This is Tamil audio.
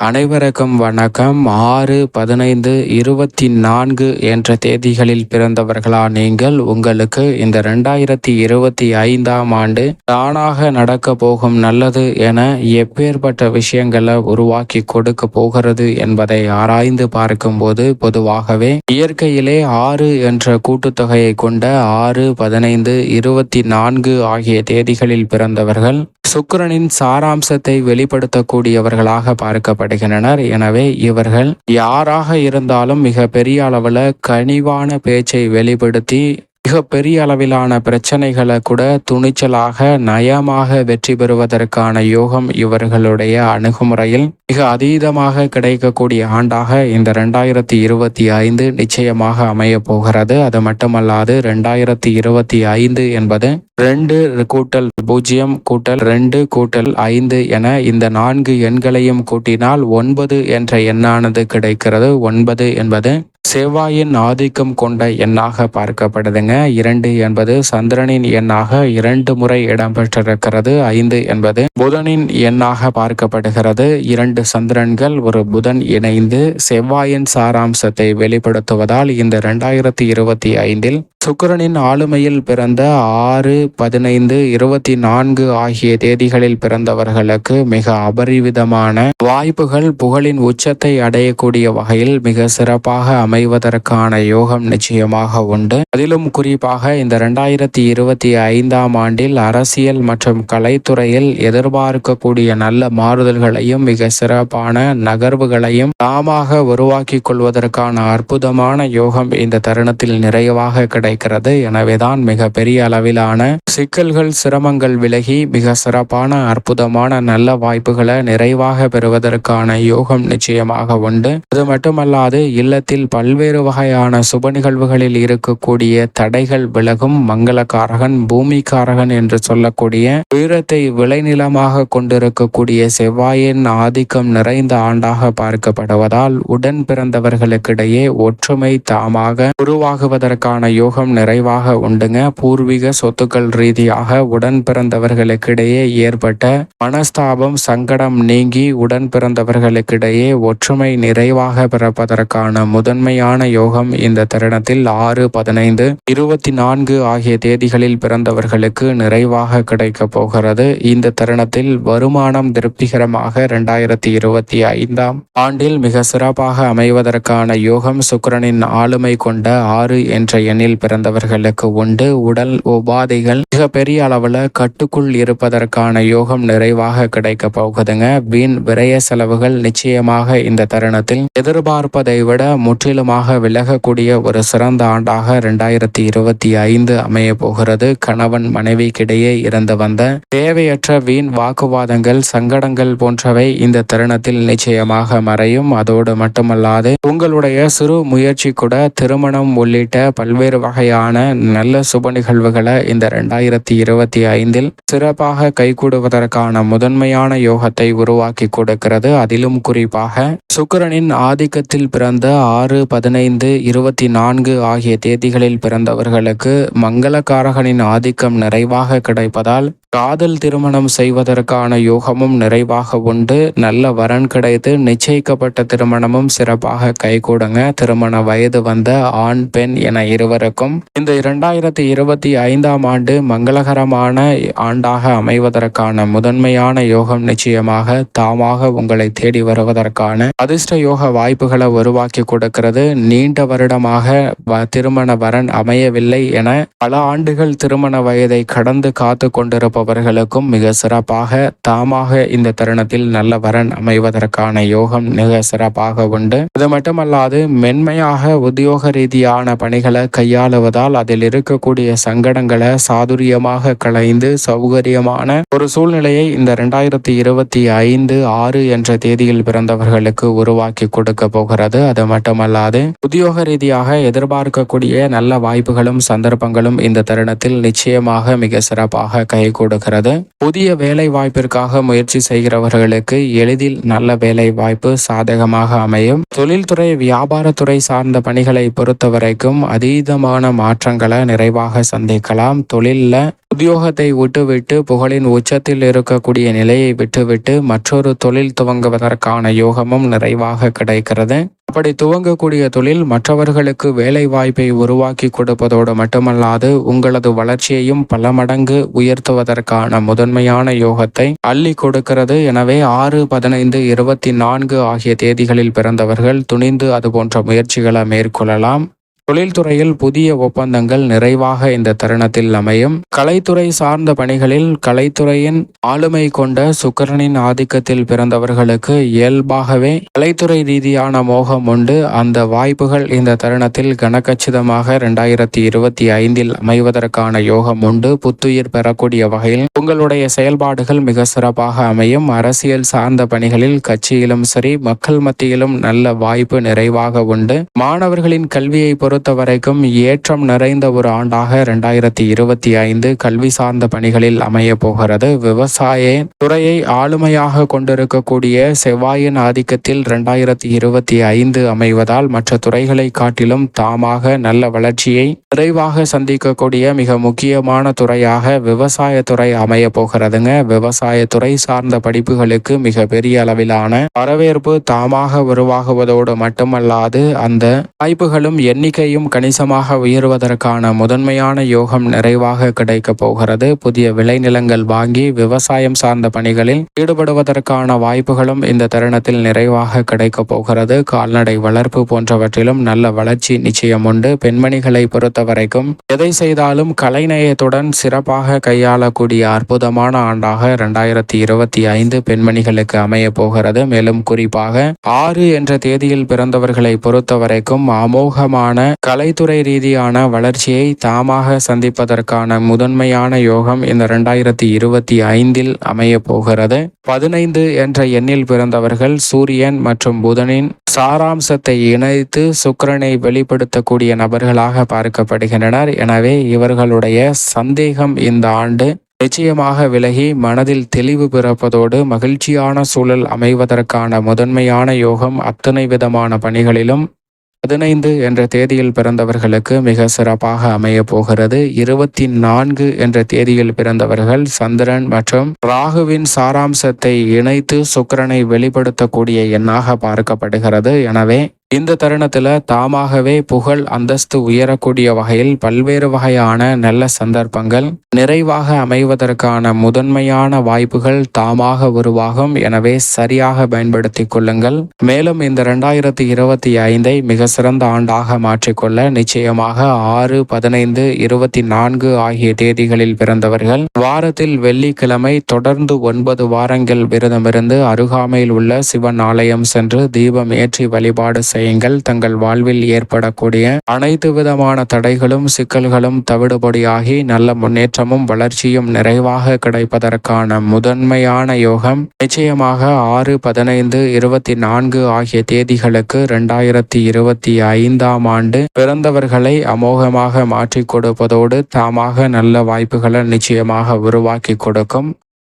அனைவருக்கும் வணக்கம். ஆறு பதினைந்து இருபத்தி நான்கு என்ற தேதிகளில் பிறந்தவர்களா நீங்கள்? உங்களுக்கு இந்த ரெண்டாயிரத்தி இருபத்தி ஐந்தாம் ஆண்டு தானாக நடக்க போகும் நல்லது என எப்பேற்பட்ட விஷயங்களை உருவாக்கி கொடுக்க போகிறது என்பதை ஆராய்ந்து பார்க்கும்போது பொதுவாகவே இயற்கையிலே ஆறு என்ற கூட்டுத்தொகையை கொண்ட ஆறு பதினைந்து இருபத்தி நான்கு ஆகிய தேதிகளில் பிறந்தவர்கள் சுக்கரனின் சாராம்சத்தை வெளிப்படுத்தக்கூடியவர்களாக பார்க்கப்படுகின்றனர். எனவே இவர்கள் யாராக இருந்தாலும் மிக பெரிய அளவில் கனிவான பேச்சை வெளிப்படுத்தி மிக பெரிய அளவிலான பிரச்சனைகளை கூட துணிச்சலாக நயமாக வெற்றி பெறுவதற்கான யோகம் இவர்களுடைய அணுகுமுறையில் மிக அதீதமாக கிடைக்கக்கூடிய ஆண்டாக இந்த ரெண்டாயிரத்தி இருபத்தி ஐந்து நிச்சயமாக அமைய போகிறது. அது மட்டுமல்லாது ரெண்டாயிரத்தி இருபத்தி ஐந்து என்பது ரெண்டு கூட்டல் பூஜ்ஜியம் கூட்டல் ரெண்டு கூட்டல் ஐந்து என இந்த நான்கு எண்களையும் கூட்டினால் ஒன்பது என்ற எண்ணானது கிடைக்கிறது. ஒன்பது என்பது செவ்வாயின் ஆதிக்கம் கொண்ட எண்ணாக பார்க்கப்படுதுங்க. இரண்டு என்பது சந்திரனின் எண்ணாக இரண்டு முறை இடம்பெற்றிருக்கிறது. ஐந்து என்பது புதனின் எண்ணாக பார்க்கப்படுகிறது. இரண்டு சந்திரன்கள் ஒரு புதன் இணைந்து செவ்வாயின் சாராம்சத்தை வெளிப்படுத்துவதால் இந்த இரண்டாயிரத்தி இருபத்தி ஐந்தில் சுக்கரனின் ஆளுமையில் பிறந்த ஆறு பதினைந்து இருபத்தி நான்கு ஆகிய தேதிகளில் பிறந்தவர்களுக்கு மிக அபரிவிதமான வாய்ப்புகள் புகழின் உச்சத்தை அடையக்கூடிய வகையில் மிக சிறப்பாக அமைவதற்கான யோகம் நிச்சயமாக உண்டு. அதிலும் குறிப்பாக இந்த இரண்டாயிரத்தி இருபத்தி ஐந்தாம் ஆண்டில் அரசியல் மற்றும் கலைத்துறையில் எதிர்பார்க்கக்கூடிய நல்ல மாறுதல்களையும் மிக சிறப்பான நகர்வுகளையும் தாமாக உருவாக்கி கொள்வதற்கான அற்புதமான யோகம் இந்த தருணத்தில் நிறைவாக கிடைக்கிறது. எனவேதான் மிக பெரிய அளவிலான சிக்கல்கள் சிரமங்கள் விலகி மிக சிறப்பான அற்புதமான நல்ல வாய்ப்புகளை நிறைவாக பெறுவதற்கான யோகம் நிச்சயமாக உண்டு. அது மட்டுமல்லாது இல்லத்தில் பல்வேறு வகையான சுப நிகழ்வுகளில் இருக்கக்கூடிய தடைகள் விலகும். மங்களக்காரகன் பூமிக்காரகன் என்று சொல்லக்கூடிய உயரத்தை விளைநிலமாக கொண்டிருக்கக்கூடிய செவ்வாயின் ஆதிக்கம் நிறைந்த ஆண்டாக பார்க்கப்படுவதால் உடன் பிறந்தவர்களுக்கிடையே ஒற்றுமை தாமாக உருவாகுவதற்கான யோகம் யோகம் நிறைவாக உண்டுங்க. பூர்வீக சொத்துக்கள் ரீதியாக உடன் பிறந்தவர்களுக்கிடையே ஏற்பட்ட மனஸ்தாபம் சங்கடம் நீங்கி உடன் பிறந்தவர்களுக்கிடையே ஒற்றுமை நிறைவாக பிறப்பதற்கான முதன்மையான யோகம் இந்த தருணத்தில் ஆறு பதினைந்து இருபத்தி நான்கு ஆகிய தேதிகளில் பிறந்தவர்களுக்கு நிறைவாக கிடைக்க போகிறது. இந்த தருணத்தில் வருமானம் திருப்திகரமாக இரண்டாயிரத்தி இருபத்தி ஐந்தாம் ஆண்டில் மிக சிறப்பாக அமைவதற்கான யோகம் சுக்கரனின் ஆளுமை கொண்ட ஆறு என்ற எண்ணில் பிறந்தவர்களுக்கு உண்டு. உடல் உபாதைகள் மிக பெரிய அளவில் கட்டுக்குள் இருப்பதற்கான யோகம் நிறைவாக கிடைக்க போகுதுங்க. வீண் விரய செலவுகள் நிச்சயமாக இந்த தருணத்தில் எதிர்பார்ப்பதை விட முற்றிலுமாக விலகக்கூடிய ஒரு சிறந்த ஆண்டாக இரண்டாயிரத்தி இருபத்தி ஐந்து அமைய போகிறது. கணவன் மனைவிக்கிடையே இருந்து வந்த தேவையற்ற வீண் வாக்குவாதங்கள் சங்கடங்கள் போன்றவை இந்த தருணத்தில் நிச்சயமாக மறையும். அதோடு மட்டுமல்லாது உங்களுடைய சிறு முயற்சி கூட திருமணம் உள்ளிட்ட பல்வேறு வகையான நல்ல சுப நிகழ்வுகளை இந்த ரெண்டாயிரத்தி இரண்டாயிரத்தி இருபத்தி ஐந்தில் சிறப்பாக கைகூடுவதற்கான முதன்மையான யோகத்தை உருவாக்கி கொடுக்கிறது. அதிலும் குறிப்பாக சுக்கரனின் ஆதிக்கத்தில் பிறந்த ஆறு பதினைந்து இருபத்தி நான்கு ஆகிய தேதிகளில் பிறந்தவர்களுக்கு மங்களக்காரகனின் ஆதிக்கம் நிறைவாக கிடைப்பதால் காதல் திருமணம் செய்வதற்கான யோகமும் நிறைவாக உண்டு. நல்ல வரன் கிடைத்து நிச்சயிக்கப்பட்ட திருமணமும் சிறப்பாக கைகூடுங்க. திருமண வயது வந்த ஆண் பெண் என இருவருக்கும் இந்த இரண்டாயிரத்தி இருபத்தி ஐந்தாம் ஆண்டு மங்களகரமான ஆண்டாக அமைவதற்கான முதன்மையான யோகம் நிச்சயமாக தாமாக உங்களை தேடி வருவதற்கான அதிர்ஷ்ட யோக வாய்ப்புகளை உருவாக்கி கொடுக்கிறது. நீண்ட வருடமாக திருமண வரன் அமையவில்லை என பல ஆண்டுகள் திருமண வயதை கடந்து காத்து கொண்டிருப்பவர்களுக்கும் மிக சிறப்பாக தாமாக இந்த தருணத்தில் நல்ல வரன் அமைவதற்கான யோகம் மிக சிறப்பாக உண்டு. இது மட்டுமல்லாது மென்மையாக உத்தியோக ரீதியான பணிகளை கையாளுவதால் அதில் இருக்கக்கூடிய சங்கடங்களை சாதுரியமாக களைந்து சௌகரியமான ஒரு சூழ்நிலையை இந்த இரண்டாயிரத்தி இருபத்தி ஐந்து ஆறு என்ற தேதியில் பிறந்தவர்களுக்கு உருவாக்கி கொடுக்க போகிறது. அது மட்டுமல்லாது உத்தியோக ரீதியாக எதிர்பார்க்கக்கூடிய நல்ல வாய்ப்புகளும் சந்தர்ப்பங்களும் இந்த தருணத்தில் நிச்சயமாக மிக சிறப்பாக கை கொடுக்கிறது. புதிய வேலை வாய்ப்பிற்காக முயற்சி செய்கிறவர்களுக்கு எளிதில் நல்ல வேலை வாய்ப்பு சாதகமாக அமையும். தொழில்துறை வியாபாரத்துறை சார்ந்த பணிகளை பொறுத்த வரைக்கும் அதீதமான மாற்றங்களை நிறைவாக சந்திக்கலாம். தொழிலில் உத்தியோகத்தை விட்டுவிட்டு புகழின் உச்சத்தில் இருக்கக்கூடிய நிலையை விட்டுவிட்டு மற்றொரு தொழில் துவங்குவதற்கான யோகமும் நிறைவாக கிடைக்கிறது. அப்படி துவங்கக்கூடிய தொழில் மற்றவர்களுக்கு வேலை வாய்ப்பை உருவாக்கி கொடுப்பதோடு மட்டுமல்லாது உங்களது வளர்ச்சியையும் பல மடங்கு உயர்த்துவதற்கான முதன்மையான யோகத்தை அள்ளி கொடுக்கிறது. எனவே ஆறு பதினைந்து இருபத்தி நான்கு ஆகிய தேதிகளில் பிறந்தவர்கள் துணிந்து அது போன்ற முயற்சிகளை மேற்கொள்ளலாம். தொழில்துறையில் புதிய ஒப்பந்தங்கள் நிறைவாக இந்த தருணத்தில் அமையும். கலைத்துறை சார்ந்த பணிகளில் கலைத்துறையின் ஆளுமை கொண்ட சுக்கரனின் ஆதிக்கத்தில் பிறந்தவர்களுக்கு இயல்பாகவே கலைத்துறை ரீதியான மோகம் உண்டு. அந்த வாய்ப்புகள் இந்த தருணத்தில் கனக்கச்சிதமாக இரண்டாயிரத்தி இருபத்தி ஐந்தில் அமைவதற்கான யோகம் உண்டு. புத்துயிர் பெறக்கூடிய வகையில் உங்களுடைய செயல்பாடுகள் மிக சிறப்பாக அமையும். அரசியல் சார்ந்த பணிகளில் கட்சியிலும் சரி மக்கள் மத்தியிலும் நல்ல வாய்ப்பு நிறைவாக உண்டு. மாணவர்களின் கல்வியை பொறுத்த பொறுத்த வரைக்கும் ஏற்றம் நிறைந்த ஒரு ஆண்டாக இரண்டாயிரத்தி இருபத்தி ஐந்து கல்வி சார்ந்த பணிகளில் அமைய போகிறது. விவசாய துறையை ஆளுமையாக கொண்டிருக்கக்கூடிய செவ்வாயின் ஆதிக்கத்தில் இரண்டாயிரத்தி இருபத்தி ஐந்து அமைவதால் மற்ற துறைகளை காட்டிலும் தாமாக நல்ல வளர்ச்சியை விரைவாக சந்திக்கக்கூடிய மிக முக்கியமான துறையாக விவசாயத்துறை அமைய போகிறதுங்க. விவசாயத்துறை சார்ந்த படிப்புகளுக்கு மிக பெரிய அளவிலான வரவேற்பு தாமாக உருவாகுவதோடு மட்டுமல்லாது அந்த வாய்ப்புகளும் எண்ணிக்கை விலையும் கணிசமாக உயர்வதற்கான முதன்மையான யோகம் நிறைவாக கிடைக்கப் போகிறது. புதிய விளைநிலங்கள் வாங்கி விவசாயம் சார்ந்த பணிகளில் ஈடுபடுவதற்கான வாய்ப்புகளும் இந்த தருணத்தில் நிறைவாக கிடைக்கப் போகிறது. கால்நடை வளர்ப்பு போன்றவற்றிலும் நல்ல வளர்ச்சி நிச்சயம் உண்டு. பெண்மணிகளை பொறுத்த வரைக்கும் எதை செய்தாலும் கலைநயத்துடன் சிறப்பாக கையாளக்கூடிய அற்புதமான ஆண்டாக இரண்டாயிரத்தி இருபத்தி ஐந்து பெண்மணிகளுக்கு அமைய போகிறது. மேலும் குறிப்பாக ஆறு என்ற தேதியில் பிறந்தவர்களை பொறுத்தவரைக்கும் அமோகமான கலைத்துறை ரீதியான வளர்ச்சியை தாமாக சந்திப்பதற்கான முதன்மையான யோகம் இந்த இரண்டாயிரத்தி இருபத்தி ஐந்தில் அமைய போகிறது. பதினைந்து என்ற எண்ணில் பிறந்தவர்கள் சூரியன் மற்றும் புதனின் சாராம்சத்தை இணைத்து சுக்கரனை வெளிப்படுத்தக்கூடிய நபர்களாக பார்க்கப்படுகின்றனர். எனவே இவர்களுடைய சந்தேகம் இந்த ஆண்டு நிச்சயமாக விலகி மனதில் தெளிவு பிறப்பதோடு மகிழ்ச்சியான சூழல் அமைவதற்கான முதன்மையான யோகம் அத்தனை விதமான பணிகளிலும் பதினைந்து என்ற தேதியில் பிறந்தவர்களுக்கு மிக சிறப்பாக அமைய போகிறது. இருபத்தி நான்கு என்ற தேதியில் பிறந்தவர்கள் சந்திரன் மற்றும் ராகுவின் சாராம்சத்தை இணைத்து சுக்கரனை வெளிப்படுத்தக்கூடிய எண்ணாக பார்க்கப்படுகிறது. எனவே இந்த தருணத்தில் தாமாகவே புகழ் அந்தஸ்து உயரக்கூடிய வகையில் பல்வேறு வகையான நல்ல சந்தர்ப்பங்கள் நிறைவாக அமைவதற்கான முதன்மையான வாய்ப்புகள் தாமாக உருவாகும். எனவே சரியாக பயன்படுத்தி கொள்ளுங்கள். மேலும் இந்த இரண்டாயிரத்தி இருபத்தி ஐந்தை மிக சிறந்த ஆண்டாக மாற்றிக்கொள்ள நிச்சயமாக ஆறு பதினைந்து இருபத்தி நான்கு ஆகிய தேதிகளில் பிறந்தவர்கள் வாரத்தில் வெள்ளிக்கிழமை தொடர்ந்து ஒன்பது வாரங்கள் விரதமிருந்து அருகாமையில் உள்ள சிவன் ஆலயம் சென்று தீபம் ஏற்றி வழிபாடு செய்யுங்கள் தங்கள் வாழ்வில் ஏற்படக்கூடிய அனைத்து விதமான தடைகளும் சிக்கல்களும் தவிடுபடியாகி நல்ல முன்னேற்றமும் வளர்ச்சியும் நிறைவாக கிடைப்பதற்கான முதன்மையான யோகம் நிச்சயமாக ஆறு பதினைந்து இருபத்தி நான்கு ஆகிய தேதிகளுக்கு இரண்டாயிரத்தி இருபத்தி ஐந்தாம் ஆண்டு பிறந்தவர்களை அமோகமாக மாற்றிக் கொடுப்பதோடு தாமாக நல்ல வாய்ப்புகளை நிச்சயமாக உருவாக்கி கொடுக்கும்.